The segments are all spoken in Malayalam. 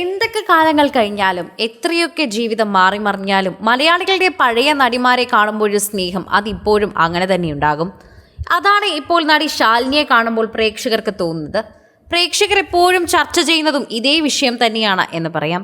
എന്തൊക്കെ കാലങ്ങൾ കഴിഞ്ഞാലും എത്രയൊക്കെ ജീവിതം മാറി മറിഞ്ഞാലും മലയാളികളുടെ പഴയ നടിമാരെ കാണുമ്പോഴൊരു സ്നേഹം അതിപ്പോഴും അങ്ങനെ തന്നെ ഉണ്ടാകും. അതാണ് ഇപ്പോൾ നടി ശാലിനിയെ കാണുമ്പോൾ പ്രേക്ഷകർക്ക് തോന്നുന്നത്. പ്രേക്ഷകർ എപ്പോഴും ചർച്ച ചെയ്യുന്നതും ഇതേ വിഷയം തന്നെയാണ് എന്ന് പറയാം.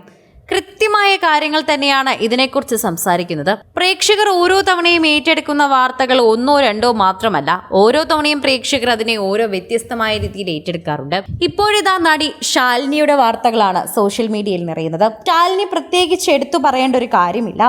കൃത്യമായ കാര്യങ്ങൾ തന്നെയാണ് ഇതിനെക്കുറിച്ച് സംസാരിക്കുന്നത്. പ്രേക്ഷകർ ഓരോ തവണയും ഏറ്റെടുക്കുന്ന വാർത്തകൾ ഒന്നോ രണ്ടോ മാത്രമല്ല ഓരോ തവണയും പ്രേക്ഷകർ അതിനെ ഓരോ വ്യത്യസ്തമായ രീതിയിൽ ഏറ്റെടുക്കാറുണ്ട്. ഇപ്പോഴിതാ നടി ശാലിനിയുടെ വാർത്തകളാണ് സോഷ്യൽ മീഡിയയിൽ നിറയുന്നത്. ശാലിനി പ്രത്യേകിച്ച് എടുത്തു പറയേണ്ട ഒരു കാര്യമില്ല.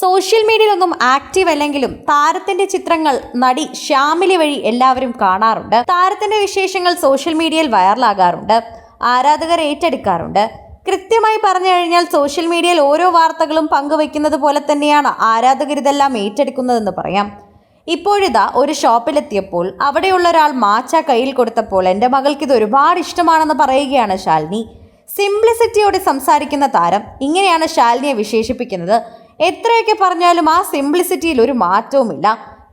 സോഷ്യൽ മീഡിയയിലൊന്നും ആക്റ്റീവ് അല്ലെങ്കിലും താരത്തിന്റെ ചിത്രങ്ങൾ നടി ശ്യാമിലി വഴി എല്ലാവരും കാണാറുണ്ട്. താരത്തിന്റെ വിശേഷങ്ങൾ സോഷ്യൽ മീഡിയയിൽ വൈറലാകാറുണ്ട്. ആരാധകർ ഏറ്റെടുക്കാറുണ്ട്. കൃത്യമായി പറഞ്ഞു കഴിഞ്ഞാൽ സോഷ്യൽ മീഡിയയിൽ ഓരോ വാർത്തകളും പങ്കുവെക്കുന്നത് പോലെ തന്നെയാണ് ആരാധകർ ഇതെല്ലാം ഏറ്റെടുക്കുന്നതെന്ന് പറയാം. ഇപ്പോഴിതാ ഒരു ഷോപ്പിലെത്തിയപ്പോൾ അവിടെയുള്ള ഒരാൾ മാച്ച കയ്യിൽ കൊടുത്തപ്പോൾ എന്റെ മകൾക്ക് ഇത് ഒരുപാട് ഇഷ്ടമാണെന്ന് പറയുകയാണ് ശാലിനി. സിംപ്ലിസിറ്റിയോടെ സംസാരിക്കുന്ന താരം ഇങ്ങനെയാണ് ശാലിനിയെ വിശേഷിപ്പിക്കുന്നത്. എത്രയൊക്കെ പറഞ്ഞാലും ആ സിംപ്ലിസിറ്റിയിൽ ഒരു മാറ്റവുമില്ല.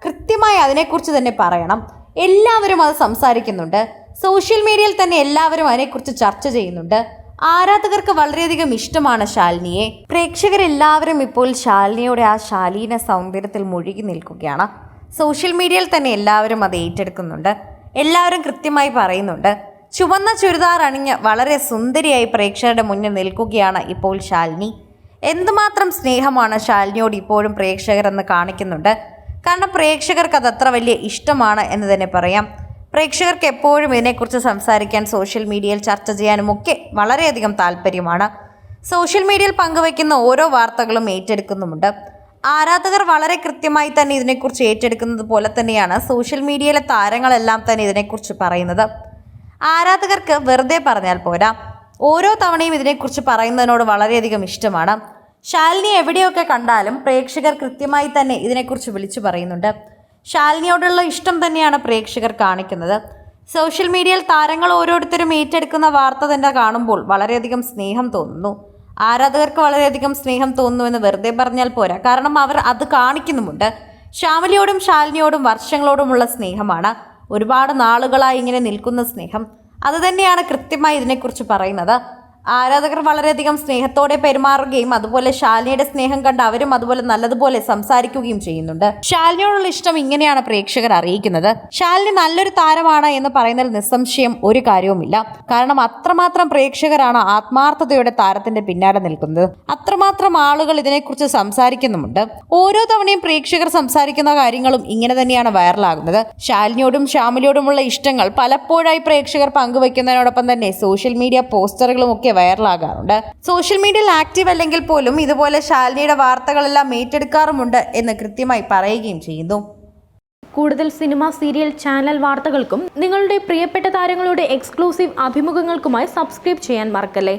കൃത്യമായി അതിനെക്കുറിച്ച് തന്നെ പറയണം. എല്ലാവരും അത് സംസാരിക്കുന്നുണ്ട്. സോഷ്യൽ മീഡിയയിൽ തന്നെ എല്ലാവരും അതിനെക്കുറിച്ച് ചർച്ച ചെയ്യുന്നുണ്ട്. ആരാധകർക്ക് വളരെയധികം ഇഷ്ടമാണ് ശാലിനിയെ. പ്രേക്ഷകരെല്ലാവരും ഇപ്പോൾ ശാലിനിയുടെ ആ ശാലീന സൗന്ദര്യത്തിൽ മുഴുകി നിൽക്കുകയാണ്. സോഷ്യൽ മീഡിയയിൽ തന്നെ എല്ലാവരും അത് ഏറ്റെടുക്കുന്നുണ്ട്. എല്ലാവരും കൃത്യമായി പറയുന്നുണ്ട്. ചുവന്ന ചുരിദാർ അണിഞ്ഞ് വളരെ സുന്ദരിയായി പ്രേക്ഷകരുടെ മുന്നിൽ നിൽക്കുകയാണ് ഇപ്പോൾ ശാലിനി. എന്തുമാത്രം സ്നേഹമാണ് ശാലിനിയോട് ഇപ്പോഴും പ്രേക്ഷകരെന്ന് കാണിക്കുന്നുണ്ട്. കാരണം പ്രേക്ഷകർക്ക് അത് അത്ര വലിയ ഇഷ്ടമാണ് എന്ന് തന്നെ പറയാം. പ്രേക്ഷകർക്ക് എപ്പോഴും ഇതിനെക്കുറിച്ച് സംസാരിക്കാൻ സോഷ്യൽ മീഡിയയിൽ ചർച്ച ചെയ്യാനും ഒക്കെ വളരെയധികം താല്പര്യമാണ്. സോഷ്യൽ മീഡിയയിൽ പങ്കുവയ്ക്കുന്ന ഓരോ വാർത്തകളും ഏറ്റെടുക്കുന്നുമുണ്ട്. ആരാധകർ വളരെ കൃത്യമായി തന്നെ ഇതിനെക്കുറിച്ച് ഏറ്റെടുക്കുന്നത് പോലെ തന്നെയാണ് സോഷ്യൽ മീഡിയയിലെ താരങ്ങളെല്ലാം തന്നെ ഇതിനെക്കുറിച്ച് പറയുന്നത്. ആരാധകർക്ക് വെറുതെ പറഞ്ഞാൽ പോരാ. ഓരോ തവണയും ഇതിനെക്കുറിച്ച് പറയുന്നതിനോട് വളരെയധികം ഇഷ്ടമാണ്. ശാലിനി എവിടെയൊക്കെ കണ്ടാലും പ്രേക്ഷകർ കൃത്യമായി തന്നെ ഇതിനെക്കുറിച്ച് വിളിച്ചു പറയുന്നുണ്ട്. ശാലിനിയോടുള്ള ഇഷ്ടം തന്നെയാണ് പ്രേക്ഷകർ കാണിക്കുന്നത്. സോഷ്യൽ മീഡിയയിൽ താരങ്ങൾ ഓരോരുത്തരും ഏറ്റെടുക്കുന്ന വാർത്ത തന്നെ കാണുമ്പോൾ വളരെയധികം സ്നേഹം തോന്നുന്നു. ആരാധകർക്ക് വളരെയധികം സ്നേഹം തോന്നുന്നുവെന്ന് വെറുതെ പറഞ്ഞാൽ പോരാ. കാരണം അവർ അത് കാണിക്കുന്നുമുണ്ട്. ശ്യാമലിയോടും ശാലിനിയോടും വർഷങ്ങളോടുമുള്ള സ്നേഹമാണ്. ഒരുപാട് നാളുകളായി ഇങ്ങനെ നിൽക്കുന്ന സ്നേഹം. അതുതന്നെയാണ് കൃത്യമായി ഇതിനെക്കുറിച്ച് പറയുന്നത്. ആരാധകർ വളരെയധികം സ്നേഹത്തോടെ പെരുമാറുകയും അതുപോലെ ശാലിനിയുടെ സ്നേഹം കണ്ട് അവരും അതുപോലെ നല്ലതുപോലെ സംസാരിക്കുകയും ചെയ്യുന്നുണ്ട്. ശാലിനിയോടുള്ള ഇഷ്ടം ഇങ്ങനെയാണ് പ്രേക്ഷകർ അറിയിക്കുന്നത്. ശാലിനി നല്ലൊരു താരമാണ് എന്ന് പറയുന്നതിൽ നിസ്സംശയം ഒരു കാര്യവുമില്ല. കാരണം അത്രമാത്രം പ്രേക്ഷകരാണ് ആത്മാർത്ഥതയുടെ താരത്തിന്റെ പിന്നാലെ നിൽക്കുന്നത്. അത്രമാത്രം ആളുകൾ ഇതിനെക്കുറിച്ച് സംസാരിക്കുന്നുമുണ്ട്. ഓരോ തവണയും പ്രേക്ഷകർ സംസാരിക്കുന്ന കാര്യങ്ങളും ഇങ്ങനെ തന്നെയാണ് വൈറലാകുന്നത്. ശാലിനിയോടും ശ്യാമിലിയോടുമുള്ള ഇഷ്ടങ്ങൾ പലപ്പോഴായി പ്രേക്ഷകർ പങ്കുവയ്ക്കുന്നതിനോടൊപ്പം തന്നെ സോഷ്യൽ മീഡിയ പോസ്റ്ററുകളും ഒക്കെ വൈറലാകാറുണ്ട്. സോഷ്യൽ മീഡിയയിൽ ആക്റ്റീവ് അല്ലെങ്കിൽ പോലും ഇതുപോലെ ശാലിനിയുടെ വാർത്തകളെല്ലാം ഏറ്റെടുക്കാറുമുണ്ട് എന്ന് കൃത്യമായി പറയുകയും ചെയ്യുന്നു. കൂടുതൽ സിനിമ സീരിയൽ ചാനൽ വാർത്തകൾക്കും നിങ്ങളുടെ പ്രിയപ്പെട്ട താരങ്ങളുടെ എക്സ്ക്ലൂസീവ് അഭിമുഖങ്ങൾക്കുമായി സബ്സ്ക്രൈബ് ചെയ്യാൻ മറക്കല്ലേ?